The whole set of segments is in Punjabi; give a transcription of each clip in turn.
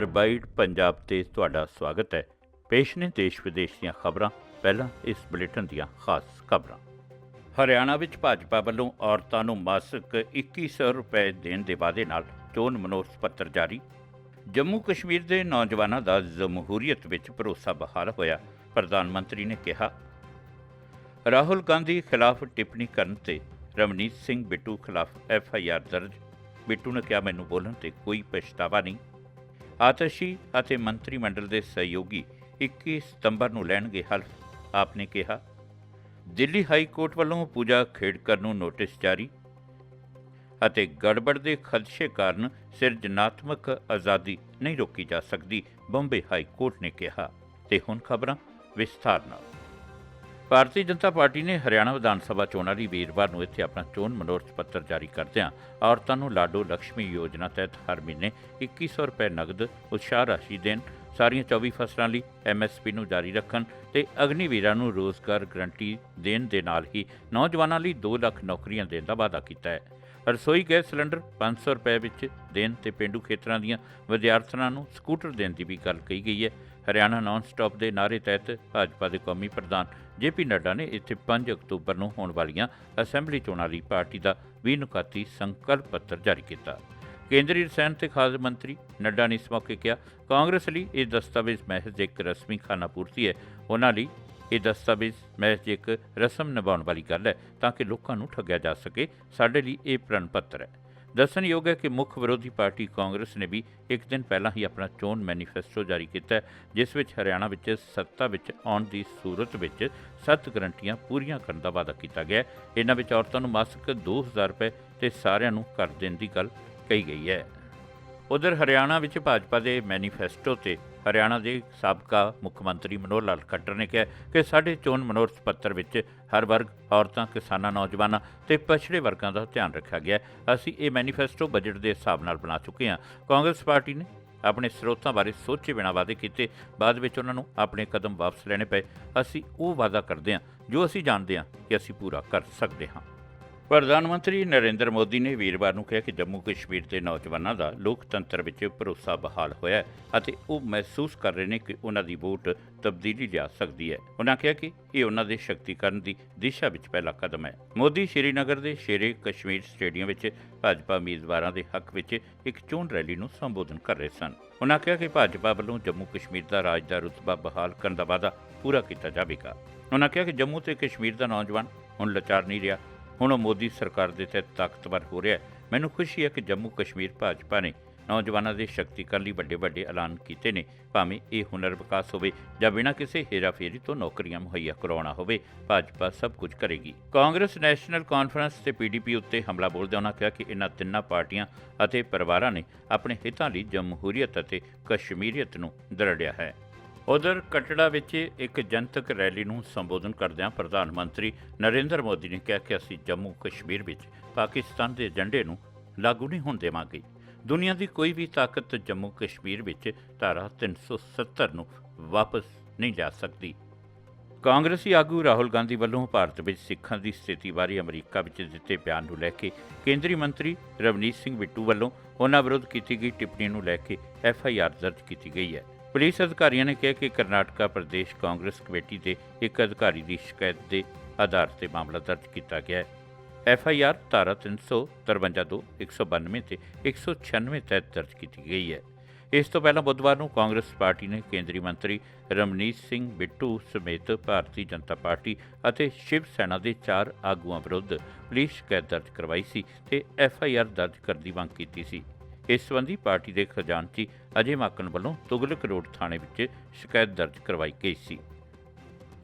ਅਰਬਾਈਟ ਪੰਜਾਬ ਤੇ ਤੁਹਾਡਾ ਸਵਾਗਤ ਹੈ। ਪੇਸ਼ ਨੇ ਦੇਸ਼ ਵਿਦੇਸ਼ ਦੀਆਂ ਖਬਰਾਂ। ਪਹਿਲਾਂ ਇਸ ਬੁਲੇਟਿਨ ਦੀਆਂ ਖਾਸ ਖਬਰਾਂ। ਹਰਿਆਣਾ ਵਿੱਚ ਭਾਜਪਾ ਵੱਲੋਂ ਔਰਤਾਂ ਨੂੰ ਮਾਸਕ 2100 ਰੁਪਏ ਦੇਣ ਦੇ ਵਾਅਦੇ ਨਾਲ ਚੋਣ ਮਨੋਰਥ ਪੱਤਰ ਜਾਰੀ। ਜੰਮੂ ਕਸ਼ਮੀਰ ਦੇ ਨੌਜਵਾਨਾਂ ਦਾ ਜਮਹੂਰੀਅਤ ਵਿੱਚ ਭਰੋਸਾ ਬਹਾਲ ਹੋਇਆ, ਪ੍ਰਧਾਨ ਮੰਤਰੀ ਨੇ ਕਿਹਾ। ਰਾਹੁਲ ਗਾਂਧੀ ਖਿਲਾਫ ਟਿੱਪਣੀ ਕਰਨ ਤੇ ਰਮਨੀਤ ਸਿੰਘ ਬਿੱਟੂ ਖਿਲਾਫ ਐਫ ਆਈ ਆਰ ਦਰਜ। ਬਿੱਟੂ ਨੇ ਕਿਹਾ, ਮੈਨੂੰ ਬੋਲਣ ਤੇ ਕੋਈ ਪਛਤਾਵਾ ਨਹੀਂ। ਆਤਸ਼ੀ ਅਤੇ ਮੰਤਰੀ ਮੰਡਲ ਦੇ ਸਹਿਯੋਗੀ 21 ਸਤੰਬਰ ਨੂੰ ਲੈਣਗੇ ਹਲਫ ਆਪਨੇ ਕਿਹਾ, ਦਿੱਲੀ ਹਾਈ ਕੋਰਟ ਵੱਲੋਂ ਪੂਜਾ ਖੇੜਕਰ ਨੂੰ ਨੋਟਿਸ ਜਾਰੀ ਅਤੇ ਗੜਬੜ ਦੇ ਖਦਸ਼ੇ ਕਾਰਨ ਸਿਰਜਣਾਤਮਕ ਆਜ਼ਾਦੀ ਨਹੀਂ ਰੋਕੀ ਜਾ ਸਕਦੀ, ਬੰਬੇ ਹਾਈ ਕੋਰਟ ਨੇ ਕਿਹਾ। ਤੇ ਹੁਣ ਖਬਰਾਂ ਵਿਸਥਾਰ ਨਾਲ। ਭਾਰਤੀ ਜਨਤਾ ਪਾਰਟੀ ਨੇ ਹਰਿਆਣਾ ਵਿਧਾਨ ਸਭਾ ਚੋਣਾਂ ਲਈ ਵੀਰਵਾਰ ਨੂੰ ਇੱਥੇ ਆਪਣਾ ਚੋਣ ਮਨੋਰਥ ਪੱਤਰ ਜਾਰੀ ਕਰਦਿਆਂ ਔਰਤਾਂ ਨੂੰ ਲਾਡੋ ਲక్ష్ਮੀ ਯੋਜਨਾ ਤਹਿਤ ਹਰ ਮਹੀਨੇ 2100 ਰੁਪਏ ਨਗਦ ਉਤਸ਼ਾਹ ਰਾਸ਼ੀ ਦੇਣ, ਸਾਰੀਆਂ 24 ਫਸਲਾਂ ਲਈ ਐਮਐਸਪੀ ਨੂੰ ਜਾਰੀ ਰੱਖਣ ਤੇ ਅਗਨੀਵੀਰਾਂ ਨੂੰ ਰੋਜ਼ਗਾਰ ਗਰੰਟੀ ਦੇਣ ਦੇ ਨਾਲ ਹੀ ਨੌਜਵਾਨਾਂ ਲਈ 2 ਲੱਖ ਨੌਕਰੀਆਂ ਦੇਣ ਦਾ ਵਾਅਦਾ ਕੀਤਾ ਹੈ। ਰਸੋਈ ਗੈਸ ਸਿਲੰਡਰ 500 ਰੁਪਏ ਵਿੱਚ ਦੇਣ ਤੇ ਪਿੰਡੂ ਖੇਤਰਾਂ ਦੀਆਂ ਵਿਦਿਆਰਥਣਾਂ ਨੂੰ ਸਕੂਟਰ ਦੇਣ ਦੀ ਵੀ ਗੱਲ ਕਹੀ ਗਈ ਹੈ। ਹਰਿਆਣਾ ਨਾਨ ਸਟਾਪ ਦੇ ਨਾਅਰੇ ਤਹਿਤ ਭਾਜਪਾ ਦੇ ਕੌਮੀ ਪ੍ਰਧਾਨ ਜੇਪੀ ਨੱਡਾ ਨੇ ਇੱਥੇ 5 ਅਕਤੂਬਰ ਨੂੰ ਹੋਣ ਵਾਲੀਆਂ ਅਸੈਂਬਲੀ ਚੋਣਾਂ ਲਈ ਪਾਰਟੀ ਦਾ ਵੀ ਨੁਕਾਤੀ ਸੰਕਲਪ ਪੱਤਰ ਜਾਰੀ ਕੀਤਾ। ਕੇਂਦਰੀ ਰਸਾਇਣ ਤੇ ਖਾਦ ਮੰਤਰੀ ਨੱਡਾ ਨੇ ਇਸ ਮੌਕੇ ਕਿਹਾ, ਕਾਂਗਰਸ ਲਈ ਇਹ ਦਸਤਾਵੇਜ਼ ਮਹਿਜ਼ ਇੱਕ ਰਸਮੀ ਖਾਨਾਪੂਰਤੀ ਹੈ। ਉਹਨਾਂ ਲਈ ਇਹ ਦਸਤਾਵੇਜ਼ ਮਹਿਜ਼ ਇੱਕ ਰਸਮ ਨਿਭਾਉਣ ਵਾਲੀ ਗੱਲ ਹੈ ਤਾਂ ਕਿ ਲੋਕਾਂ ਨੂੰ ਠੱਗਿਆ ਜਾ ਸਕੇ। ਸਾਡੇ ਲਈ ਇਹ ਪ੍ਰਣ ਪੱਤਰ ਹੈ। ਦੱਸਣਯੋਗ ਹੈ ਕਿ ਮੁੱਖ ਵਿਰੋਧੀ ਪਾਰਟੀ ਕਾਂਗਰਸ ਨੇ ਵੀ ਇੱਕ ਦਿਨ ਪਹਿਲਾਂ ਹੀ ਆਪਣਾ ਚੋਣ ਮੈਨੀਫੈਸਟੋ ਜਾਰੀ ਕੀਤਾ ਜਿਸ ਵਿੱਚ ਹਰਿਆਣਾ ਵਿੱਚ ਸੱਤਾ ਵਿੱਚ ਆਉਣ ਦੀ ਸੂਰਤ ਵਿੱਚ ਸੱਤ ਗਰੰਟੀਆਂ ਪੂਰੀਆਂ ਕਰਨ ਦਾ ਵਾਅਦਾ ਕੀਤਾ ਗਿਆ ਇਹਨਾਂ ਵਿੱਚ ਔਰਤਾਂ ਨੂੰ ਮਾਸਿਕ 2000 ਰੁਪਏ ਤੇ ਸਾਰਿਆਂ ਨੂੰ ਕਰ ਦੇਣ ਦੀ ਗੱਲ ਕਹੀ ਗਈ ਹੈ। ਉਧਰ ਹਰਿਆਣਾ ਵਿੱਚ ਭਾਜਪਾ ਦੇ ਮੈਨੀਫੈਸਟੋ ਤੇ ਹਰਿਆਣਾ ਦੇ ਸਾਬਕਾ ਮੁੱਖ ਮੰਤਰੀ ਮਨੋਹਰ ਲਾਲ ਖੱਟਰ ਨੇ ਕਿਹਾ ਕਿ ਸਾਡੇ ਚੋਣ ਮਨੋਰਥ ਪੱਤਰ ਵਿੱਚ ਹਰ ਵਰਗ, ਔਰਤਾਂ, ਕਿਸਾਨਾਂ, ਨੌਜਵਾਨਾਂ ਤੇ ਪਛੜੇ ਵਰਗਾਂ ਦਾ ਧਿਆਨ ਰੱਖਿਆ ਗਿਆ ਅਸੀਂ ਇਹ ਮੈਨੀਫੈਸਟੋ ਬਜਟ ਦੇ ਹਿਸਾਬ ਨਾਲ ਬਣਾ ਚੁੱਕੇ ਹਾਂ। ਕਾਂਗਰਸ ਪਾਰਟੀ ਨੇ ਆਪਣੇ ਸਰੋਤਾਂ ਬਾਰੇ ਸੋਚੇ ਬਿਨਾਂ ਵਾਅਦੇ ਕੀਤੇ। ਬਾਅਦ ਵਿੱਚ ਉਹਨਾਂ ਨੂੰ ਆਪਣੇ ਕਦਮ ਵਾਪਸ ਲੈਣੇ ਪਏ। ਅਸੀਂ ਉਹ ਵਾਅਦਾ ਕਰਦੇ ਹਾਂ ਜੋ ਅਸੀਂ ਜਾਣਦੇ ਹਾਂ ਕਿ ਅਸੀਂ ਪੂਰਾ ਕਰ ਸਕਦੇ ਹਾਂ। ਪ੍ਰਧਾਨ ਮੰਤਰੀ ਨਰਿੰਦਰ ਮੋਦੀ ਨੇ ਵੀਰਵਾਰ ਨੂੰ ਕਿਹਾ ਕਿ ਜੰਮੂ ਕਸ਼ਮੀਰ ਦੇ ਨੌਜਵਾਨਾਂ ਦਾ ਲੋਕਤੰਤਰ ਵਿੱਚ ਭਰੋਸਾ ਬਹਾਲ ਹੋਇਆ ਹੈ ਅਤੇ ਉਹ ਮਹਿਸੂਸ ਕਰ ਰਹੇ ਨੇ ਕਿ ਉਹਨਾਂ ਦੀ ਵੋਟ ਤਬਦੀਲੀ ਲਿਆ ਸਕਦੀ ਹੈ। ਉਹਨਾਂ ਕਿਹਾ ਕਿ ਇਹ ਉਹਨਾਂ ਦੇ ਸ਼ਕਤੀਕਰਨ ਦੀ ਦਿਸ਼ਾ ਵਿੱਚ ਪਹਿਲਾ ਕਦਮ ਹੈ। ਮੋਦੀ ਸ਼੍ਰੀਨਗਰ ਦੇ ਸ਼ੇਰੇ ਕਸ਼ਮੀਰ ਸਟੇਡੀਅਮ ਵਿੱਚ ਭਾਜਪਾ ਉਮੀਦਵਾਰਾਂ ਦੇ ਹੱਕ ਵਿੱਚ ਇੱਕ ਚੋਣ ਰੈਲੀ ਨੂੰ ਸੰਬੋਧਨ ਕਰ ਰਹੇ ਸਨ। ਉਹਨਾਂ ਕਿਹਾ ਕਿ ਭਾਜਪਾ ਵੱਲੋਂ ਜੰਮੂ ਕਸ਼ਮੀਰ ਦਾ ਰਾਜ ਦਾ ਰੁਤਬਾ ਬਹਾਲ ਕਰਨ ਦਾ ਵਾਅਦਾ ਪੂਰਾ ਕੀਤਾ ਜਾਵੇਗਾ। ਉਹਨਾਂ ਕਿਹਾ ਕਿ ਜੰਮੂ ਤੇ ਕਸ਼ਮੀਰ ਦਾ ਨੌਜਵਾਨ ਹੁਣ ਲਾਚਾਰ ਨਹੀਂ ਰਿਹਾ। ਹੁਣ ਉਹ ਮੋਦੀ ਸਰਕਾਰ ਦੇ ਤਹਿਤ ਤਾਕਤਵਰ ਹੋ ਰਿਹਾ ਹੈ। ਮੈਨੂੰ ਖੁਸ਼ੀ ਹੈ ਕਿ ਜੰਮੂ ਕਸ਼ਮੀਰ ਭਾਜਪਾ ਨੇ ਨੌਜਵਾਨਾਂ ਦੇ ਸ਼ਕਤੀਕਰਨ ਲਈ ਵੱਡੇ ਵੱਡੇ ਐਲਾਨ ਕੀਤੇ ਨੇ। ਭਾਵੇਂ ਇਹ ਹੁਨਰ ਵਿਕਾਸ ਹੋਵੇ ਜਾਂ ਬਿਨਾਂ ਕਿਸੇ ਹੇਰਾਫੇਰੀ ਤੋਂ ਨੌਕਰੀਆਂ ਮੁਹੱਈਆ ਕਰਵਾਉਣਾ ਹੋਵੇ, ਭਾਜਪਾ ਸਭ ਕੁਝ ਕਰੇਗੀ। ਕਾਂਗਰਸ ਨੈਸ਼ਨਲ ਕਾਨਫਰੰਸ ਤੇ ਪੀਡੀਪੀ ਉੱਤੇ ਹਮਲਾ ਬੋਲਦਿਆਂ ਉਹਨਾਂ ਕਿਹਾ ਕਿ ਇਹਨਾਂ ਤਿੰਨਾਂ ਪਾਰਟੀਆਂ ਅਤੇ ਪਰਿਵਾਰਾਂ ਨੇ ਆਪਣੇ ਹਿੱਤਾਂ ਲਈ ਜਮਹੂਰੀਅਤ ਅਤੇ ਕਸ਼ਮੀਰੀਅਤ ਨੂੰ ਦਰੜਿਆ ਹੈ। ਉਧਰ ਕਟੜਾ ਵਿੱਚ ਇੱਕ ਜਨਤਕ ਰੈਲੀ ਨੂੰ ਸੰਬੋਧਨ ਕਰਦਿਆਂ ਪ੍ਰਧਾਨ ਮੰਤਰੀ ਨਰਿੰਦਰ ਮੋਦੀ ਨੇ ਕਿਹਾ ਕਿ ਅਸੀਂ ਜੰਮੂ ਕਸ਼ਮੀਰ ਵਿੱਚ ਪਾਕਿਸਤਾਨ ਦੇ ਏਜੰਡੇ ਨੂੰ ਲਾਗੂ ਨਹੀਂ ਹੋਣ ਦੇਵਾਂਗੇ। ਦੁਨੀਆ ਦੀ ਕੋਈ ਵੀ ਤਾਕਤ ਜੰਮੂ ਕਸ਼ਮੀਰ ਵਿੱਚ ਧਾਰਾ 370 ਨੂੰ ਵਾਪਸ ਨਹੀਂ ਲਿਆ ਸਕਦੀ। ਕਾਂਗਰਸੀ ਆਗੂ ਰਾਹੁਲ ਗਾਂਧੀ ਵੱਲੋਂ ਭਾਰਤ ਵਿੱਚ ਸਿੱਖਾਂ ਦੀ ਸਥਿਤੀ ਬਾਰੇ ਅਮਰੀਕਾ ਵਿੱਚ ਦਿੱਤੇ ਬਿਆਨ ਨੂੰ ਲੈ ਕੇ ਕੇਂਦਰੀ ਮੰਤਰੀ ਰਵਨੀਤ ਸਿੰਘ ਬਿੱਟੂ ਵੱਲੋਂ ਉਹਨਾਂ ਵਿਰੁੱਧ ਕੀਤੀ ਗਈ ਟਿੱਪਣੀ ਨੂੰ ਲੈ ਕੇ ਐਫ ਆਈ ਆਰ ਦਰਜ ਕੀਤੀ ਗਈ ਹੈ। ਪੁਲਿਸ ਅਧਿਕਾਰੀਆਂ ਨੇ ਕਿਹਾ ਕਿ ਕਰਨਾਟਕਾ ਪ੍ਰਦੇਸ਼ ਕਾਂਗਰਸ ਕਮੇਟੀ ਦੇ ਇੱਕ ਅਧਿਕਾਰੀ ਦੀ ਸ਼ਿਕਾਇਤ ਦੇ ਆਧਾਰ ਤੇ ਮਾਮਲਾ ਦਰਜ ਕੀਤਾ ਗਿਆ ਹੈ। ਐਫ ਆਈ ਆਰ ਧਾਰਾ 353 192 ਤੇ 196 ਤਹਿਤ ਦਰਜ ਕੀਤੀ ਗਈ ਹੈ। ਇਸ ਤੋਂ ਪਹਿਲਾਂ ਬੁੱਧਵਾਰ ਨੂੰ ਕਾਂਗਰਸ ਪਾਰਟੀ ਨੇ ਕੇਂਦਰੀ ਮੰਤਰੀ ਰਮਨੀਤ ਸਿੰਘ ਬਿੱਟੂ ਸਮੇਤ ਭਾਰਤੀ ਜਨਤਾ ਪਾਰਟੀ ਅਤੇ ਸ਼ਿਵ ਸੈਨਾ ਦੇ ਚਾਰ ਆਗੂਆਂ ਵਿਰੁੱਧ ਪੁਲਿਸ ਸ਼ਿਕਾਇਤ ਦਰਜ ਕਰਵਾਈ ਸੀ ਤੇ ਐਫ ਆਈ ਆਰ ਦਰਜ ਕਰਨ ਦੀ ਮੰਗ ਕੀਤੀ ਸੀ। ਇਸ ਸੰਬੰਧੀ ਪਾਰਟੀ ਦੇ ਖਜ਼ਾਨਚੀ ਅਜੇ ਮਾਕਨ ਵੱਲੋਂ ਤੁਗਲਕ ਰੋਡ ਥਾਣੇ ਵਿੱਚ ਸ਼ਿਕਾਇਤ ਦਰਜ ਕਰਵਾਈ ਗਈ ਸੀ।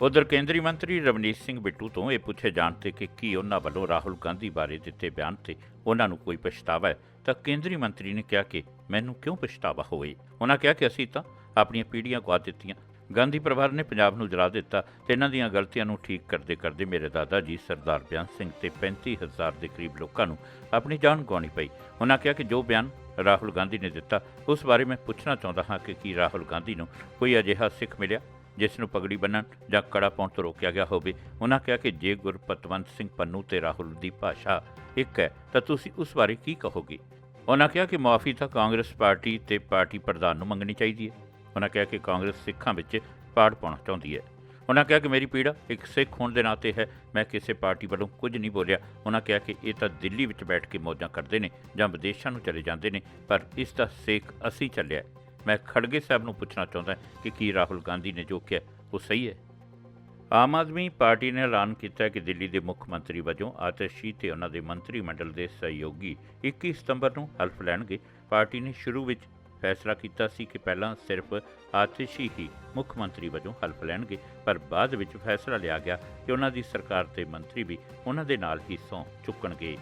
ਉਧਰ ਕੇਂਦਰੀ ਮੰਤਰੀ ਰਵਨੀਤ ਸਿੰਘ ਬਿੱਟੂ ਤੋਂ ਇਹ ਪੁੱਛੇ ਜਾਣ ਤੇ ਕਿ ਕੀ ਉਹਨਾਂ ਵੱਲੋਂ ਰਾਹੁਲ ਗਾਂਧੀ ਬਾਰੇ ਦਿੱਤੇ ਬਿਆਨ ਤੇ ਉਹਨਾਂ ਨੂੰ ਕੋਈ ਪਛਤਾਵਾ ਹੈ, ਤਾਂ ਕੇਂਦਰੀ ਮੰਤਰੀ ਨੇ ਕਿਹਾ ਕਿ ਮੈਨੂੰ ਕਿਉਂ ਪਛਤਾਵਾ ਹੋਵੇ? ਉਹਨਾਂ ਕਿਹਾ ਕਿ ਅਸੀਂ ਤਾਂ ਆਪਣੀਆਂ ਪੀੜ੍ਹੀਆਂ ਗਵਾ ਦਿੱਤੀਆਂ ਗਾਂਧੀ ਪਰਿਵਾਰ ਨੇ ਪੰਜਾਬ ਨੂੰ ਜਲਾ ਦਿੱਤਾ ਤੇ ਇਹਨਾਂ ਦੀਆਂ ਗਲਤੀਆਂ ਨੂੰ ਠੀਕ ਕਰਦੇ ਕਰਦੇ ਮੇਰੇ ਦਾਦਾ ਜੀ ਸਰਦਾਰ ਬਿਆਨ ਸਿੰਘ ਤੇ 35000 ਦੇ ਕਰੀਬ ਲੋਕਾਂ ਨੂੰ ਆਪਣੀ ਜਾਨ ਗਵਾਉਣੀ ਪਈ। ਉਹਨਾਂ ਕਿਹਾ ਕਿ ਜੋ ਬਿਆਨ ਰਾਹੁਲ ਗਾਂਧੀ ਨੇ ਦਿੱਤਾ, ਉਸ ਬਾਰੇ ਮੈਂ ਪੁੱਛਣਾ ਚਾਹੁੰਦਾ ਹਾਂ ਕਿ ਕੀ ਰਾਹੁਲ ਗਾਂਧੀ ਨੂੰ ਕੋਈ ਅਜਿਹਾ ਸਿੱਖ ਮਿਲਿਆ, ਜਿਸ ਨੂੰ ਪਗੜੀ ਬੰਨਣ ਜਾਂ ਕੜਾ ਪਾਉਣ ਤੋਂ ਰੋਕਿਆ ਗਿਆ ਹੋਵੇ? ਉਹਨਾਂ ਕਿਹਾ ਕਿ ਜੇ ਗੁਰਪਤਵੰਤ ਸਿੰਘ ਪੰਨੂ ਤੇ ਰਾਹੁਲ ਦੀ ਭਾਸ਼ਾ ਇੱਕ ਹੈ, ਤਾਂ ਤੁਸੀਂ ਉਸ ਬਾਰੇ ਕੀ ਕਹੋਗੇ? ਉਹਨਾਂ ਕਿਹਾ ਕਿ ਮੁਆਫੀ ਤਾਂ ਕਾਂਗਰਸ ਪਾਰਟੀ ਤੇ ਪਾਰਟੀ ਪ੍ਰਧਾਨ ਨੂੰ ਮੰਗਣੀ ਚਾਹੀਦੀ ਹੈ। ਉਹਨਾਂ ਕਿਹਾ ਕਿ ਕਾਂਗਰਸ ਸਿੱਖਾਂ ਵਿੱਚ ਪਾੜ ਪਾਉਣਾ ਚਾਹੁੰਦੀ ਹੈ। ਉਹਨਾਂ ਕਿਹਾ ਕਿ ਮੇਰੀ ਪੀੜਾ ਇੱਕ ਸਿੱਖ ਹੋਣ ਦੇ ਨਾਤੇ ਹੈ, ਮੈਂ ਕਿਸੇ ਪਾਰਟੀ ਵੱਲੋਂ ਕੁਝ ਨਹੀਂ ਬੋਲਿਆ। ਉਹਨਾਂ ਕਿਹਾ ਕਿ ਇਹ ਤਾਂ ਦਿੱਲੀ ਵਿੱਚ ਬੈਠ ਕੇ ਮੌਜਾਂ ਕਰਦੇ ਨੇ ਜਾਂ ਵਿਦੇਸ਼ਾਂ ਨੂੰ ਚਲੇ ਜਾਂਦੇ ਨੇ, ਪਰ ਇਸ ਦਾ ਸੇਕ ਅਸੀਂ ਚੱਲਿਆ। ਮੈਂ ਖੜਗੇ ਸਾਹਿਬ ਨੂੰ ਪੁੱਛਣਾ ਚਾਹੁੰਦਾ ਕਿ ਕੀ ਰਾਹੁਲ ਗਾਂਧੀ ਨੇ ਜੋ ਕਿਹਾ, ਉਹ ਸਹੀ ਹੈ? ਆਮ ਆਦਮੀ ਪਾਰਟੀ ਨੇ ਐਲਾਨ ਕੀਤਾ ਕਿ ਦਿੱਲੀ ਦੇ ਮੁੱਖ ਮੰਤਰੀ ਵਜੋਂ ਆਤਸ਼ੀ ਤੇ ਉਹਨਾਂ ਦੇ ਮੰਤਰੀ ਮੰਡਲ ਦੇ ਸਹਿਯੋਗੀ 21 ਸਤੰਬਰ ਨੂੰ ਹਲਫ ਲੈਣਗੇ। ਪਾਰਟੀ ਨੇ ਸ਼ੁਰੂ ਵਿੱਚ ਫੈਸਲਾ ਕੀਤਾ ਸੀ ਕਿ ਪਹਿਲਾਂ ਸਿਰਫ ਆਤਸ਼ੀ ਹੀ ਮੁੱਖ ਮੰਤਰੀ ਵਜੋਂ ਹਲਫ ਲੈਣਗੇ, ਪਰ ਬਾਅਦ ਵਿੱਚ ਫੈਸਲਾ ਲਿਆ ਗਿਆ ਕਿ ਉਹਨਾਂ ਦੀ ਸਰਕਾਰ ਦੇ ਮੰਤਰੀ ਵੀ ਉਹਨਾਂ ਦੇ ਨਾਲ ਹੀ ਸਹੁੰ ਚੁੱਕਣਗੇ।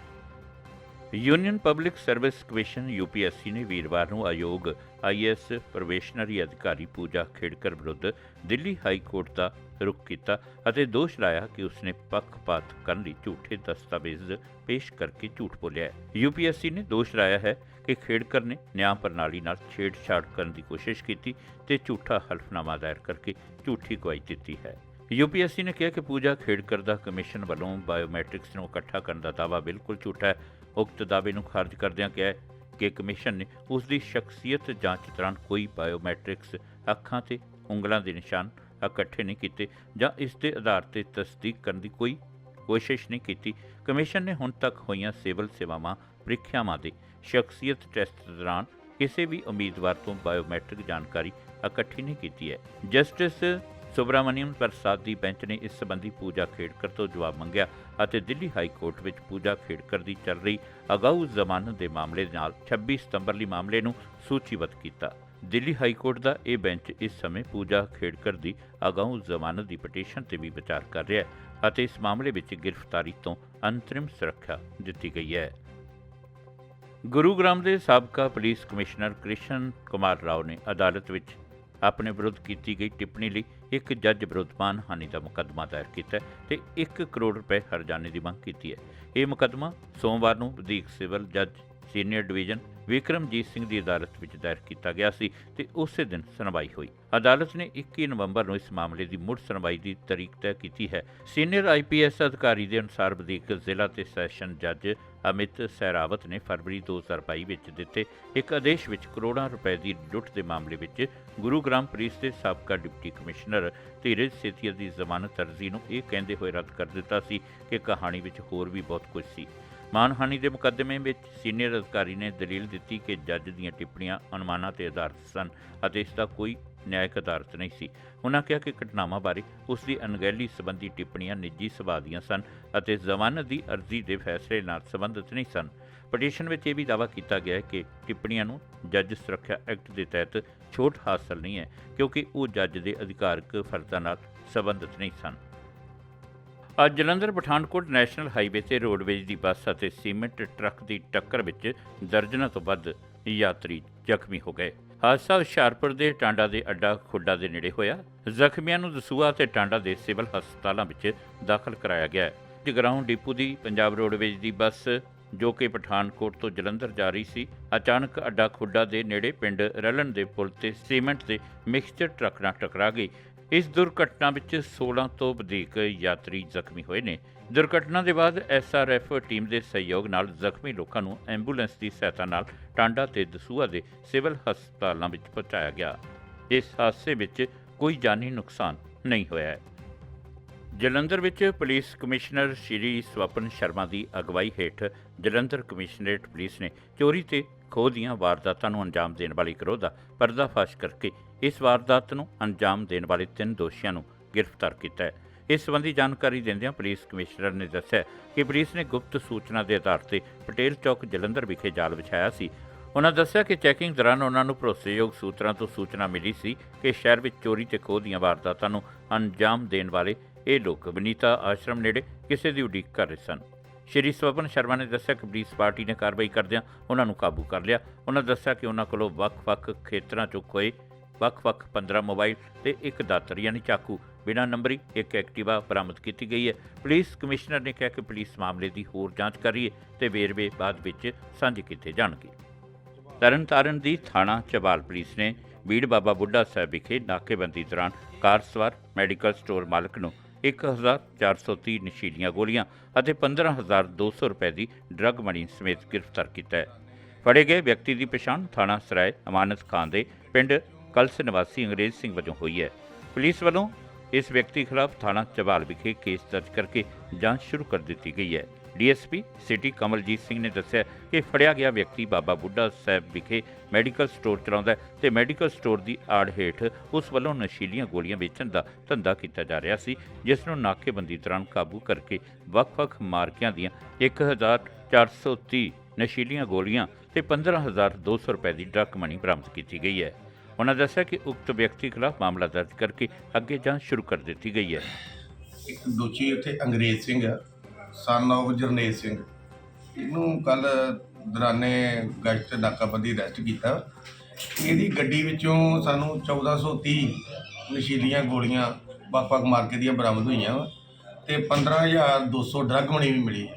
Union public service commission UPSC ਨੇ ਵੀਰਵਾਰ ਨੂੰ ਆਯੋਗ ਆਈਐਸ ਪ੍ਰੋਬੇਸ਼ਨਰੀ ਅਧਿਕਾਰੀ ਪੂਜਾ ਖੇੜਕਰ ਵਿਰੁੱਧ ਦਿੱਲੀ ਹਾਈ ਕੋਰਟ ਦਾ ਰੁਖ ਕੀਤਾ ਅਤੇ ਦੋਸ਼ ਲਾਇਆ ਕਿ ਉਸਨੇ ਪੱਖਪਾਤ ਕਰਨ ਲਈ ਝੂਠੇ ਦਸਤਾਵੇਜ਼ ਪੇਸ਼ ਕਰਕੇ ਝੂਠ ਬੋਲਿਆ ਹੈ। ਯੂਪੀਐਸਸੀ ਨੇ ਦੋਸ਼ ਲਾਇਆ ਹੈ ਕਿ ਖੇਡਕਰ ਨੇ ਨਿਆਂ ਪ੍ਰਣਾਲੀ ਨਾਲ ਛੇੜਛਾੜ ਕਰਨ ਦੀ ਕੋਸ਼ਿਸ਼ ਕੀਤੀ ਤੇ ਝੂਠਾ ਹਲਫਨਾਮਾ ਦਾਇਰ ਕਰਕੇ ਝੂਠੀ ਗਵਾਹੀ ਦਿੱਤੀ ਹੈ। ਯੂਪੀਐਸਸੀ ਨੇ ਕਿਹਾ ਕਿ ਪੂਜਾ ਖੇਡਕਰ ਦਾ ਕਮਿਸ਼ਨ ਵੱਲੋਂ ਬਾਇਓਮੈਟ੍ਰਿਕਸ ਨੂੰ ਇਕੱਠਾ ਕਰਨ ਦਾ ਦਾਅਵਾ ਬਿਲਕੁਲ ਝੂਠਾ ਹੈ। ਉਕਤ ਦਾਅਵੇ ਨੂੰ ਖਾਰਜ ਕਰਦਿਆਂ ਕਿਹਾ ਕਿ ਕਮਿਸ਼ਨ ਨੇ ਉਸ ਦੀ ਸ਼ਖਸੀਅਤ ਜਾਂਚ ਦੌਰਾਨ ਕੋਈ ਬਾਇਓਮੈਟ੍ਰਿਕਸ ਅੱਖਾਂ ਤੇ ਉਂਗਲਾਂ ਦੇ ਨਿਸ਼ਾਨ ਇਕੱਠੇ ਨਹੀਂ ਕੀਤੇ ਜਾਂ ਇਸ ਦੇ ਆਧਾਰ ਤੇ ਤਸਦੀਕ ਕਰਨ ਦੀ ਕੋਈ ਕੋਸ਼ਿਸ਼ ਨਹੀਂ ਕੀਤੀ। ਕਮਿਸ਼ਨ ਨੇ ਹੁਣ ਤੱਕ ਹੋਈਆਂ ਸਿਵਲ ਸੇਵਾਵਾਂ ਪ੍ਰੀਖਿਆਵਾਂ ਦੇ ਸ਼ਖਸੀਅਤ ਟੈਸਟ ਦੌਰਾਨ ਕਿਸੇ ਵੀ ਉਮੀਦਵਾਰ ਤੋਂ ਬਾਇਓਮੈਟ੍ਰਿਕ ਜਾਣਕਾਰੀ ਇਕੱਠੀ ਨਹੀਂ ਕੀਤੀ ਹੈ। ਜਸਟਿਸ ਸੁਬਰਾਮਨੀਅਮ ਪ੍ਰਸਾਦ ਦੀ ਬੈਂਚ ਨੇ ਇਸ ਸੰਬੰਧੀ ਪੂਜਾ ਖੇੜਕਰ ਤੋਂ ਜਵਾਬ ਮੰਗਿਆ ਅਤੇ ਦਿੱਲੀ ਹਾਈ ਕੋਰਟ ਵਿੱਚ ਪੂਜਾ ਖੇੜਕਰ ਦੀ ਚੱਲ ਰਹੀ ਅਗਾਊ ਜ਼ਮਾਨਤ ਦੇ ਮਾਮਲੇ ਨਾਲ 26 ਸਤੰਬਰ ਲਈ ਮਾਮਲੇ ਨੂੰ ਸੂਚੀਬੱਧ ਕੀਤਾ। ਦਿੱਲੀ ਹਾਈ ਕੋਰਟ ਦਾ ਇਹ ਬੈਂਚ ਇਸ ਸਮੇਂ ਪੂਜਾ ਖੇੜਕਰ ਦੀ ਅਗਾਊ ਜ਼ਮਾਨਤ ਦੀ ਪਟੀਸ਼ਨ ਤੇ ਵੀ ਵਿਚਾਰ ਕਰ ਰਿਹਾ ਹੈ ਅਤੇ ਇਸ ਮਾਮਲੇ ਵਿੱਚ ਗ੍ਰਿਫਤਾਰੀ ਤੋਂ ਅੰਤਰਿਮ ਸੁਰੱਖਿਆ ਦਿੱਤੀ ਗਈ ਹੈ। ਗੁਰੂਗ੍ਰਾਮ ਦੇ ਸਾਬਕਾ ਪੁਲਿਸ ਕਮਿਸ਼ਨਰ ਕ੍ਰਿਸ਼ਨ ਕੁਮਾਰ ਰਾਓ ਨੇ ਅਦਾਲਤ ਵਿੱਚ ਆਪਣੇ ਵਿਰੁੱਧ ਕੀਤੀ ਗਈ ਟਿੱਪਣੀ ਲਈ ਇੱਕ ਜੱਜ ਵਿਰੁੱਧ ਮਾਨਹਾਨੀ ਦਾ ਮੁਕੱਦਮਾ ਦਾਇਰ ਕੀਤਾ ਹੈ ਤੇ 1 ਕਰੋੜ ਰੁਪਏ ਹਰਜਾਨੇ ਦੀ ਮੰਗ ਕੀਤੀ ਹੈ। ਇਹ ਮੁਕੱਦਮਾ ਸੋਮਵਾਰ ਨੂੰ ਵਧੀਕ ਸਿਵਲ ਜੱਜ ਸੀਨੀਅਰ ਡਿਵੀਜ਼ਨ ਵਿਕਰਮਜੀਤ ਸਿੰਘ ਦੀ ਅਦਾਲਤ ਵਿੱਚ ਦਾਇਰ ਕੀਤਾ ਗਿਆ ਸੀ ਤੇ ਉਸੇ ਦਿਨ ਸੁਣਵਾਈ ਹੋਈ। ਅਦਾਲਤ ਨੇ 21 ਨਵੰਬਰ ਨੂੰ ਇਸ ਮਾਮਲੇ ਦੀ ਮੁੜ ਸੁਣਵਾਈ ਦੀ ਤਾਰੀਖ ਤੈਅ ਕੀਤੀ ਹੈ। ਸੀਨੀਅਰ ਆਈਪੀਐਸ ਅਧਿਕਾਰੀ ਦੇ ਅਨੁਸਾਰ ਵਧੀਕ ਜ਼ਿਲ੍ਹਾ ਤੇ ਸੈਸ਼ਨ ਜੱਜ ਅਮਿਤ ਸੈਰਾਵਤ ਨੇ ਫਰਵਰੀ 2022 ਵਿੱਚ ਦਿੱਤੇ ਇੱਕ ਆਦੇਸ਼ ਵਿੱਚ ਕਰੋੜਾਂ ਰੁਪਏ ਦੀ ਲੁੱਟ ਦੇ ਮਾਮਲੇ ਵਿੱਚ ਗੁਰੂਗ੍ਰਾਮ ਪੁਲਿਸ ਦੇ ਸਾਬਕਾ ਡਿਪਟੀ ਕਮਿਸ਼ਨਰ ਧੀਰਜ ਸੇਤੀਆ ਦੀ ਜ਼ਮਾਨਤ ਅਰਜ਼ੀ ਨੂੰ ਇਹ ਕਹਿੰਦੇ ਹੋਏ ਰੱਦ ਕਰ ਦਿੱਤਾ ਸੀ ਕਿ ਕਹਾਣੀ ਵਿੱਚ ਹੋਰ ਵੀ ਬਹੁਤ ਕੁਝ ਸੀ। ਮਾਨਹਾਨੀ ਦੇ ਮੁਕੱਦਮੇ ਵਿੱਚ ਸੀਨੀਅਰ ਅਧਿਕਾਰੀ ਨੇ ਦਲੀਲ ਦਿੱਤੀ ਕਿ ਜੱਜ ਦੀਆਂ ਟਿੱਪਣੀਆਂ ਅਨੁਮਾਨਾਂ ਤੇ ਆਧਾਰਿਤ ਸਨ ਅਤੇ ਇਸ ਦਾ ਕੋਈ ਨਿਆਇਕ ਅਧਾਰਤ ਨਹੀਂ ਸੀ। ਉਹਨਾਂ ਕਿਹਾ ਕਿ ਘਟਨਾਵਾਂ ਬਾਰੇ ਉਸ ਦੀ ਅਣਗਹਿਲੀ ਸੰਬੰਧੀ ਟਿੱਪਣੀਆਂ ਨਿੱਜੀ ਸੁਭਾਅ ਦੀਆਂ ਸਨ ਅਤੇ ਜ਼ਮਾਨਤ ਦੀ ਅਰਜ਼ੀ ਦੇ ਫੈਸਲੇ ਨਾਲ ਸੰਬੰਧਿਤ ਨਹੀਂ ਸਨ। ਪਟੀਸ਼ਨ ਵਿੱਚ ਇਹ ਵੀ ਦਾਅਵਾ ਕੀਤਾ ਗਿਆ ਹੈ ਕਿ ਟਿੱਪਣੀਆਂ ਨੂੰ ਜੱਜ ਸੁਰੱਖਿਆ ਐਕਟ ਦੇ ਤਹਿਤ ਛੋਟ ਹਾਸਲ ਨਹੀਂ ਹੈ ਕਿਉਂਕਿ ਉਹ ਜੱਜ ਦੇ ਅਧਿਕਾਰਕ ਫਰਜ਼ਾਂ ਨਾਲ ਸੰਬੰਧਿਤ ਨਹੀਂ ਸਨ। ਅੱਜ ਜਲੰਧਰ ਪਠਾਨਕੋਟ ਨੈਸ਼ਨਲ ਹਾਈਵੇ ਤੇ ਰੋਡਵੇਜ ਦੀ ਬੱਸ ਅਤੇ ਸੀਮੈਂਟ ਟਰੱਕ ਦੀ ਟੱਕਰ ਵਿੱਚ ਦਰਜਨਾਂ ਤੋਂ ਵੱਧ ਯਾਤਰੀ ਜ਼ਖਮੀ ਹੋ ਗਏ। ਹਾਦਸਾ ਹੁਸ਼ਿਆਰਪੁਰ ਦੇ ਟਾਂਡਾ ਦੇ ਅੱਡਾ ਖੁੱਡਾ ਦੇ ਨੇੜੇ ਹੋਇਆ। ਜ਼ਖਮੀਆਂ ਨੂੰ ਦਸੂਆ ਤੇ ਟਾਂਡਾ ਦੇ ਸਿਵਲ ਹਸਪਤਾਲਾਂ ਵਿੱਚ ਦਾਖਲ ਕਰਾਇਆ ਗਿਆ। ਹੈ ਜਗਰਾਉਂ ਡਿਪੂ ਦੀ ਪੰਜਾਬ ਰੋਡਵੇਜ ਦੀ ਬੱਸ, ਜੋ ਕਿ ਪਠਾਨਕੋਟ ਤੋਂ ਜਲੰਧਰ ਜਾ ਰਹੀ ਸੀ, ਅਚਾਨਕ ਅੱਡਾ ਖੁੱਡਾ ਦੇ ਨੇੜੇ ਪਿੰਡ ਰਲਣ ਦੇ ਪੁਲ ਤੇ ਸੀਮੈਂਟ ਦੇ ਮਿਕਸਚਰ ਟਰੱਕ ਨਾਲ ਟਕਰਾ ਗਈ। ਇਸ ਦੁਰਘਟਨਾ ਵਿੱਚ 16 ਤੋਂ ਵਧੇਕ ਯਾਤਰੀ ਜ਼ਖਮੀ ਹੋਏ ਨੇ। ਦੁਰਘਟਨਾ ਦੇ ਬਾਅਦ ਐਸਆਰਐਫ ਟੀਮ ਦੇ ਸਹਿਯੋਗ ਨਾਲ ਜ਼ਖਮੀ ਲੋਕਾਂ ਨੂੰ ਐਂਬੂਲੈਂਸ ਦੀ ਸਹਾਇਤਾ ਨਾਲ ਟਾਂਡਾ ਤੇ ਦਸੂਆ ਦੇ ਸਿਵਲ ਹਸਪਤਾਲਾਂ ਵਿੱਚ ਪਹੁੰਚਾਇਆ ਗਿਆ। ਇਸ ਹਾਦਸੇ ਵਿੱਚ ਕੋਈ ਜਾਨੀ ਨੁਕਸਾਨ ਨਹੀਂ ਹੋਇਆ ਹੈ। ਜਲੰਧਰ ਵਿੱਚ ਪੁਲਿਸ ਕਮਿਸ਼ਨਰ ਸ਼੍ਰੀ ਸਵਪਨ ਸ਼ਰਮਾ ਦੀ ਅਗਵਾਈ ਹੇਠ ਜਲੰਧਰ ਕਮਿਸ਼ਨਰੇਟ ਪੁਲਿਸ ਨੇ ਚੋਰੀ ਤੇ ਖੋਹ ਦੀਆਂ ਵਾਰਦਾਤਾਂ ਨੂੰ ਅੰਜਾਮ ਦੇਣ ਵਾਲੀ ਗਿਰੋਹ ਦਾ ਪਰਦਾਫਾਸ਼ ਕਰਕੇ ਇਸ ਵਾਰਦਾਤ ਨੂੰ ਅੰਜਾਮ ਦੇਣ ਵਾਲੇ ਤਿੰਨ ਦੋਸ਼ੀਆਂ ਨੂੰ ਗ੍ਰਿਫਤਾਰ ਕੀਤਾ ਹੈ। ਇਸ ਸੰਬੰਧੀ ਜਾਣਕਾਰੀ ਦਿੰਦਿਆਂ ਪੁਲਿਸ ਕਮਿਸ਼ਨਰ ਨੇ ਦੱਸਿਆ ਕਿ ਪੁਲਿਸ ਨੇ ਗੁਪਤ ਸੂਚਨਾ ਦੇ ਆਧਾਰ ਤੇ ਪਟੇਲ ਚੌਕ ਜਲੰਧਰ ਵਿਖੇ ਜਾਲ ਵਿਛਾਇਆ ਸੀ। ਉਹਨਾਂ ਦੱਸਿਆ ਕਿ ਚੈਕਿੰਗ ਦੌਰਾਨ ਉਹਨਾਂ ਨੂੰ ਭਰੋਸੇਯੋਗ ਸੂਤਰਾਂ ਤੋਂ ਸੂਚਨਾ ਮਿਲੀ ਸੀ ਕਿ ਸ਼ਹਿਰ ਵਿੱਚ ਚੋਰੀ ਤੇ ਖੋਹ ਦੀਆਂ ਵਾਰਦਾਤਾਂ ਨੂੰ ਅੰਜਾਮ ਦੇਣ ਵਾਲੇ ਇਹ ਲੋਕ ਬਨੀਤਾ ਆਸ਼ਰਮ ਨੇੜੇ ਕਿਸੇ ਦੀ ਉਡੀਕ ਕਰ ਰਹੇ ਸਨ। ਸ਼੍ਰੀ ਸਵਪਨ ਸ਼ਰਮਾ ਨੇ ਦੱਸਿਆ ਕਿ ਪੁਲਿਸ ਪਾਰਟੀ ਨੇ ਕਾਰਵਾਈ ਕਰਦਿਆਂ ਉਹਨਾਂ ਨੂੰ ਕਾਬੂ ਕਰ ਲਿਆ। ਉਹਨਾਂ ਦੱਸਿਆ ਕਿ ਉਹਨਾਂ ਕੋਲੋਂ ਵੱਖ-ਵੱਖ ਖੇਤਰਾਂ ਚੋਂ ਕੋਈ ਵੱਖ-ਵੱਖ 15 ਮੋਬਾਈਲ ਤੇ ਇੱਕ ਦਾਤਰ, ਯਾਨੀ ਚਾਕੂ। ਬਿਨਾਂ ਨੰਬਰੀ ਇੱਕ ਐਕਟਿਵਾ ਬਰਾਮਦ ਕੀਤੀ ਗਈ ਹੈ। ਪੁਲਿਸ ਕਮਿਸ਼ਨਰ ਨੇ ਕਿਹਾ ਕਿ ਪੁਲਿਸ ਮਾਮਲੇ ਦੀ ਹੋਰ ਜਾਂਚ ਕਰ ਰਹੀ ਹੈ ਤੇ ਵੇਰਵੇ ਬਾਅਦ ਵਿੱਚ ਸਾਂਝੇ ਕੀਤੇ ਜਾਣਗੇ। ਤਰਨਤਾਰਨ ਦੀ ਥਾਣਾ ਚਬਾਲ ਪੁਲਿਸ ਨੇ ਬੀੜ ਬਾਬਾ ਬੁੱਢਾ ਸਾਹਿਬ ਵਿਖੇ ਨਾਕੇਬੰਦੀ ਦੌਰਾਨ ਕਾਰ ਸਵਾਰ ਮੈਡੀਕਲ ਸਟੋਰ ਮਾਲਕ ਨੂੰ 1430 ਨਸ਼ੀਲੀਆਂ ਗੋਲੀਆਂ ਅਤੇ 15200 ਰੁਪਏ ਦੀ ਡਰੱਗ ਮਣੀ ਸਮੇਤ ਗ੍ਰਿਫਤਾਰ ਕੀਤਾ ਹੈ। ਫੜੇ ਗਏ ਵਿਅਕਤੀ ਦੀ ਪਛਾਣ ਥਾਣਾ ਸਰਾਏ ਅਮਾਨਤ ਖਾਨ ਦੇ ਪਿੰਡ ਕਲਸ ਨਿਵਾਸੀ ਅੰਗਰੇਜ਼ ਸਿੰਘ ਵਜੋਂ ਹੋਈ ਹੈ। ਪੁਲਿਸ ਵੱਲੋਂ ਇਸ ਵਿਅਕਤੀ ਖਿਲਾਫ ਥਾਣਾ ਚਬਾਲ ਵਿਖੇ ਕੇਸ ਦਰਜ ਕਰਕੇ ਜਾਂਚ ਸ਼ੁਰੂ ਕਰ ਦਿੱਤੀ ਗਈ ਹੈ। ਡੀਐਸਪੀ ਸਿਟੀ ਕਮਲਜੀਤ ਸਿੰਘ ਨੇ ਦੱਸਿਆ ਕਿ ਫੜਿਆ ਗਿਆ ਵਿਅਕਤੀ ਬਾਬਾ ਬੁੱਢਾ ਸਾਹਿਬ ਵਿਖੇ ਮੈਡੀਕਲ ਸਟੋਰ ਚਲਾਉਂਦਾ ਹੈ ਤੇ ਮੈਡੀਕਲ ਸਟੋਰ ਦੀ ਆੜ ਹੇਠ ਉਸ ਵੱਲੋਂ ਨਸ਼ੀਲੀਆਂ ਗੋਲੀਆਂ ਵੇਚਣ ਦਾ ਧੰਦਾ ਕੀਤਾ ਜਾ ਰਿਹਾ ਸੀ, ਜਿਸ ਨੂੰ ਨਾਕੇਬੰਦੀ ਦੌਰਾਨ ਕਾਬੂ ਕਰਕੇ ਵੱਖ-ਵੱਖ ਮਾਰਕਿਆਂ ਦੀਆਂ 1430 ਨਸ਼ੀਲੀਆਂ ਗੋਲੀਆਂ ਤੇ 15200 ਰੁਪਏ ਦੀ ਡਰੱਗ ਮਨੀ ਬਰਾਮਦ ਕੀਤੀ ਗਈ ਹੈ। ਉਹਨਾਂ ਦੱਸਿਆ ਕਿ ਉਕਤ ਵਿਅਕਤੀ ਖਿਲਾਫ ਮਾਮਲਾ ਦਰਜ ਕਰਕੇ ਅੱਗੇ ਜਾਂਚ ਸ਼ੁਰੂ ਕਰ ਦਿੱਤੀ ਗਈ ਹੈ। ਇੱਕ ਦੋਸ਼ੀ ਉੱਥੇ ਅੰਗਰੇਜ਼ ਸਿੰਘ ਆ ਸਨ of ਜਰਨੇਜ ਸਿੰਘ। ਇਹਨੂੰ ਕੱਲ ਦਰਾਨੇ ਗਸ਼ਤ ਨਾਕਾਬੰਦੀ ਅਰੈਸਟ ਕੀਤਾ। ਇਹਦੀ ਗੱਡੀ ਵਿੱਚੋਂ ਸਾਨੂੰ 1430 ਨਸ਼ੀਲੀਆਂ ਗੋਲੀਆਂ ਵੱਖ-ਵੱਖ ਮਾਰਕੇ ਦੀਆਂ ਬਰਾਮਦ ਹੋਈਆਂ ਤੇ 15200 ਡਰੱਗ ਮਣੀ ਵੀ ਮਿਲੀ।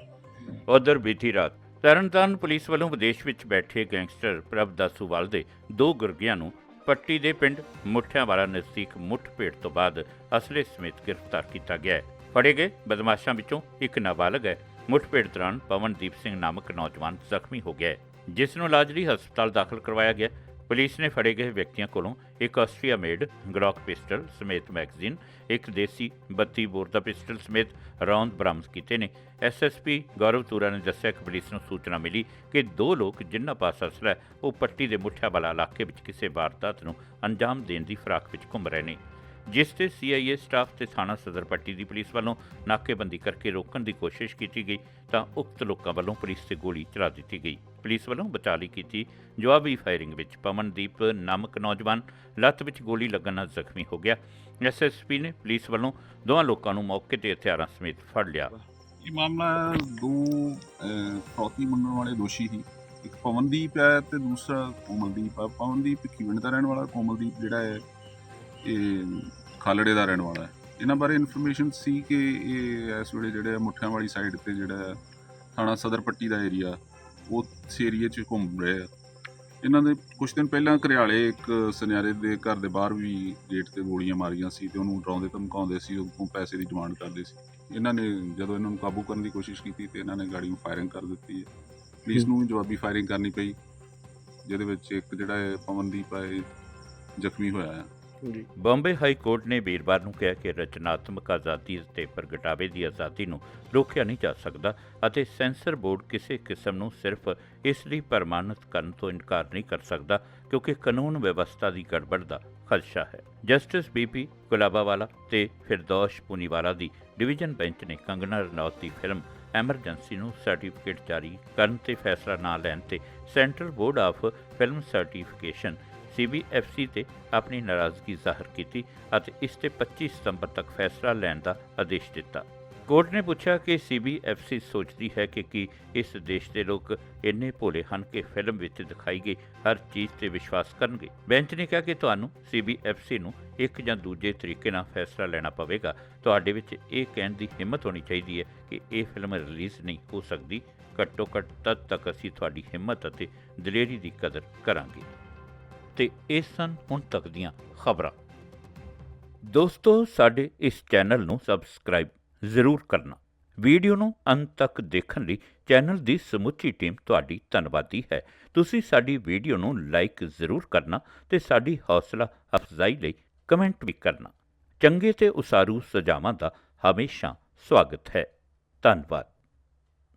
ਉਧਰ ਬੀਤੀ ਰਾਤ ਤਰਨਤਾਰਨ ਪੁਲਿਸ ਵੱਲੋਂ ਵਿਦੇਸ਼ ਵਿੱਚ ਬੈਠੇ ਗੈਂਗਸਟਰ ਪ੍ਰਭ ਦਾਸੂਵਾਲ ਦੇ ਦੋ ਗੁਰਗਿਆਂ ਨੂੰ ਪੱਟੀ ਦੇ ਪਿੰਡ ਮੁੱਠਿਆਂਵਾਲਾ ਨਜ਼ਦੀਕ ਮੁੱਠਭੇੜ ਤੋਂ ਬਾਅਦ ਅਸਲੇ ਸਮੇਤ ਗ੍ਰਿਫਤਾਰ ਕੀਤਾ ਗਿਆ ਹੈ। ਫੜੇ ਗਏ ਬਦਮਾਸ਼ਾਂ ਵਿੱਚੋਂ ਇੱਕ ਨਾਬਾਲਗ ਹੈ। ਮੁੱਠਭੇੜ ਦੌਰਾਨ ਪਵਨਦੀਪ ਸਿੰਘ ਨਾਮਕ ਨੌਜਵਾਨ ਜ਼ਖਮੀ ਹੋ ਗਿਆ ਜਿਸ ਨੂੰ ਇਲਾਜ ਲਈ ਹਸਪਤਾਲ ਦਾਖਲ ਕਰਵਾਇਆ ਗਿਆ ਪੁਲਿਸ ਨੇ ਫੜੇ ਗਏ ਵਿਅਕਤੀਆਂ ਕੋਲੋਂ ਇੱਕ ਆਸਟਰੀਆ ਮੇਡ ਗਲੌਕ ਪਿਸਟਲ ਸਮੇਤ ਮੈਗਜ਼ੀਨ, ਇੱਕ ਦੇਸੀ 32 ਬੋਰ ਦਾ ਪਿਸਟਲ ਸਮੇਤ ਰੌਂਦ ਬਰਾਮਦ ਕੀਤੇ ਨੇ। ਐਸਐਸਪੀ ਗੌਰਵ ਤੂਰਾ ਨੇ ਦੱਸਿਆ ਕਿ ਪੁਲਿਸ ਨੂੰ ਸੂਚਨਾ ਮਿਲੀ ਕਿ ਦੋ ਲੋਕ ਜਿਨ੍ਹਾਂ ਪਾਸ ਅਸਲਾ ਹੈ, ਉਹ ਪੱਟੀ ਦੇ ਮੁੱਠਿਆਵਾਲਾ ਇਲਾਕੇ ਵਿੱਚ ਕਿਸੇ ਵਾਰਦਾਤ ਨੂੰ ਅੰਜਾਮ ਦੇਣ ਦੀ ਫਰਾਕ ਵਿੱਚ ਘੁੰਮ ਰਹੇ ਨੇ। ਜਿਸ ਤੇ ਸੀਆਈਏ ਸਟਾਫ ਤੇ ਥਾਣਾ ਸਦਰ ਪੱਟੀ ਦੀ ਪੁਲਿਸ ਵੱਲੋਂ ਨਾਕੇਬੰਦੀ ਕਰਕੇ ਰੋਕਣ ਦੀ ਕੋਸ਼ਿਸ਼ ਕੀਤੀ ਗਈ ਤਾਂ ਉਕਤ ਲੋਕਾਂ ਵੱਲੋਂ ਪੁਲਿਸ ਤੇ ਗੋਲੀ ਚਲਾ ਦਿੱਤੀ ਗਈ। ਪੁਲਿਸ ਵੱਲੋਂ ਬਚਾਲੀ ਕੀਤੀ ਜਵਾਬੀ ਫਾਇਰਿੰਗ ਵਿੱਚ ਪਵਨਦੀਪ ਨਾਮਕ ਨੌਜਵਾਨ ਲੱਤ ਵਿੱਚ ਗੋਲੀ ਲੱਗਣ ਨਾਲ ਜ਼ਖਮੀ ਹੋ ਗਿਆ। ਐਸਐਸਪੀ ਨੇ ਪੁਲਿਸ ਵੱਲੋਂ ਦੋਵਾਂ ਲੋਕਾਂ ਨੂੰ ਮੌਕੇ ਤੇ ਹਥਿਆਰਾਂ ਸਮੇਤ ਫੜ ਲਿਆ। ਇਹ ਮਾਮਲਾ ਦੋ ਅਹ, ਫਰੌਤੀ ਮੰਗਣ ਵਾਲੇ ਦੋਸ਼ੀ ਸੀ। ਇੱਕ ਪਵਨਦੀਪ ਹੈ ਤੇ ਦੂਸਰਾ ਕੋਮਲਦੀਪ ਹੈ ਪਵਨਦੀਪ ਖੀਵਣ ਦਾ ਰਹਿਣ ਵਾਲਾ ਕੋਮਲਦੀਪ ਜਿਹੜਾ ਹੈ ਇਹ ਖਾਲੜੇ ਦਾ ਰਹਿਣ ਵਾਲਾ ਹੈ। ਇਹਨਾਂ ਬਾਰੇ ਇਨਫੋਰਮੇਸ਼ਨ ਸੀ ਕਿ ਇਹ ਇਸ ਵੇਲੇ ਜਿਹੜੇ ਆ ਮੁੱਠਿਆਂ ਵਾਲੀ ਸਾਈਡ ਤੇ ਜਿਹੜਾ ਥਾਣਾ ਸਦਰ ਪੱਟੀ ਦਾ ਏਰੀਆ ਉਸ ਏਰੀਏ 'ਚ ਘੁੰਮ ਰਹੇ ਆ ਇਹਨਾਂ ਦੇ ਕੁਝ ਦਿਨ ਪਹਿਲਾਂ ਘਰਿਆਲੇ ਇੱਕ ਸੁਨਿਆਰੇ ਦੇ ਘਰ ਦੇ ਬਾਹਰ ਵੀ ਗੇਟ ਤੇ ਗੋਲੀਆਂ ਮਾਰੀਆਂ ਸੀ ਤੇ ਉਹਨੂੰ ਡਰਾਉਂਦੇ ਧਮਕਾਉਂਦੇ ਸੀ, ਉਹ ਪੈਸੇ ਦੀ ਡਿਮਾਂਡ ਕਰਦੇ ਸੀ। ਇਹਨਾਂ ਨੇ ਜਦੋਂ ਇਹਨਾਂ ਨੂੰ ਕਾਬੂ ਕਰਨ ਦੀ ਕੋਸ਼ਿਸ਼ ਕੀਤੀ ਤੇ ਇਹਨਾਂ ਨੇ ਗਾੜੀ ਨੂੰ ਫਾਇਰਿੰਗ ਕਰ ਦਿੱਤੀ ਹੈ। ਪੁਲਿਸ ਨੂੰ ਜਵਾਬੀ ਫਾਇਰਿੰਗ ਕਰਨੀ ਪਈ, ਜਿਹਦੇ ਵਿੱਚ ਇੱਕ ਜਿਹੜਾ ਹੈ ਪਵਨਦੀਪ ਹੈ ਜ਼ਖਮੀ ਹੋਇਆ ਹੈ। ਬੰਬੇ ਹਾਈ ਕੋਰਟ ਨੇ ਵੀਰਵਾਰ ਨੂੰ ਕਿਹਾ ਕਿ ਰਚਨਾਤਮਕ ਆਜ਼ਾਦੀ ਅਤੇ ਪ੍ਰਗਟਾਵੇ ਦੀ ਆਜ਼ਾਦੀ ਨੂੰ ਰੋਕਿਆ ਨਹੀਂ ਜਾ ਸਕਦਾ ਅਤੇ ਸੈਂਸਰ ਬੋਰਡ ਕਿਸੇ ਕਿਸਮ ਨੂੰ ਸਿਰਫ ਇਸ ਲਈ ਪ੍ਰਮਾਣਿਤ ਕਰਨ ਤੋਂ ਇਨਕਾਰ ਨਹੀਂ ਕਰ ਸਕਦਾ ਕਿਉਂਕਿ ਕਾਨੂੰਨ ਵਿਵਸਥਾ ਦੀ ਗੜਬੜ ਦਾ ਖਦਸ਼ਾ ਹੈ। ਜਸਟਿਸ ਬੀਪੀ ਕੁਲਾਬਾਵਾਲਾ ਤੇ ਫਿਰਦੌਸ਼ ਪੁਨੀਵਾਲਾ ਦੀ ਡਿਵੀਜ਼ਨ ਬੈਂਚ ਨੇ ਕੰਗਨਾ ਰਣੌਤ ਦੀ ਫਿਲਮ ਐਮਰਜੈਂਸੀ ਨੂੰ ਸਰਟੀਫਿਕੇਟ ਜਾਰੀ ਕਰਨ ਤੇ ਫੈਸਲਾ ਨਾ ਲੈਣ ਤੇ central board of film certification CBFC ਤੇ ਆਪਣੀ ਨਾਰਾਜ਼ਗੀ ਜ਼ਾਹਰ ਕੀਤੀ ਅਤੇ ਇਸ ਤੇ 25 ਸਤੰਬਰ ਤੱਕ ਫੈਸਲਾ ਲੈਣ ਦਾ ਆਦੇਸ਼ ਦਿੱਤਾ। ਕੋਰਟ ਨੇ ਪੁੱਛਿਆ ਕਿ ਸੀਬੀਐਫਸੀ ਸੋਚਦੀ ਹੈ ਕਿ ਕੀ ਇਸ ਦੇਸ਼ ਦੇ ਲੋਕ ਇੰਨੇ ਭੋਲੇ ਹਨ ਕਿ ਫਿਲਮ ਵਿੱਚ ਦਿਖਾਈ ਗਈ ਹਰ ਚੀਜ਼ ਤੇ ਵਿਸ਼ਵਾਸ ਕਰਨਗੇ। ਬੈਂਚ ਨੇ ਕਿਹਾ ਕਿ ਤੁਹਾਨੂੰ ਸੀਬੀਐਫਸੀ ਨੂੰ ਇੱਕ ਜਾਂ ਦੂਜੇ ਤਰੀਕੇ ਨਾਲ ਫੈਸਲਾ ਲੈਣਾ ਪਵੇਗਾ। ਤੁਹਾਡੇ ਵਿੱਚ ਇਹ ਕਹਿਣ ਦੀ ਹਿੰਮਤ ਹੋਣੀ ਚਾਹੀਦੀ ਹੈ ਕਿ ਇਹ ਫਿਲਮ ਰਿਲੀਜ਼ ਨਹੀਂ ਹੋ ਸਕਦੀ। ਘੱਟੋ ਘੱਟ ਤਦ ਤੱਕ ਅਸੀਂ ਤੁਹਾਡੀ ਹਿੰਮਤ ਅਤੇ ਦਲੇਰੀ ਦੀ ਕਦਰ ਕਰਾਂਗੇ। ਤੇ ਇਹ ਸਨ ਹੁਣ ਤੱਕ ਦੀਆਂ ਖਬਰਾਂ। ਦੋਸਤੋ, ਸਾਡੇ ਇਸ ਚੈਨਲ ਨੂੰ ਸਬਸਕ੍ਰਾਈਬ ਜ਼ਰੂਰ ਕਰਨਾ। ਵੀਡੀਓ ਨੂੰ ਅੰਤ ਤੱਕ ਦੇਖਣ ਲਈ ਚੈਨਲ ਦੀ ਸਮੁੱਚੀ ਟੀਮ ਤੁਹਾਡੀ ਧੰਨਵਾਦੀ ਹੈ। ਤੁਸੀਂ ਸਾਡੀ ਵੀਡੀਓ ਨੂੰ ਲਾਈਕ ਜ਼ਰੂਰ ਕਰਨਾ ਤੇ ਸਾਡੀ ਹੌਸਲਾ ਅਫਜ਼ਾਈ ਲਈ ਕਮੈਂਟ ਵੀ ਕਰਨਾ। ਚੰਗੇ ਤੇ ਉਸਾਰੂ ਸੁਝਾਵਾਂ ਦਾ ਹਮੇਸ਼ਾ ਸਵਾਗਤ ਹੈ। ਧੰਨਵਾਦ।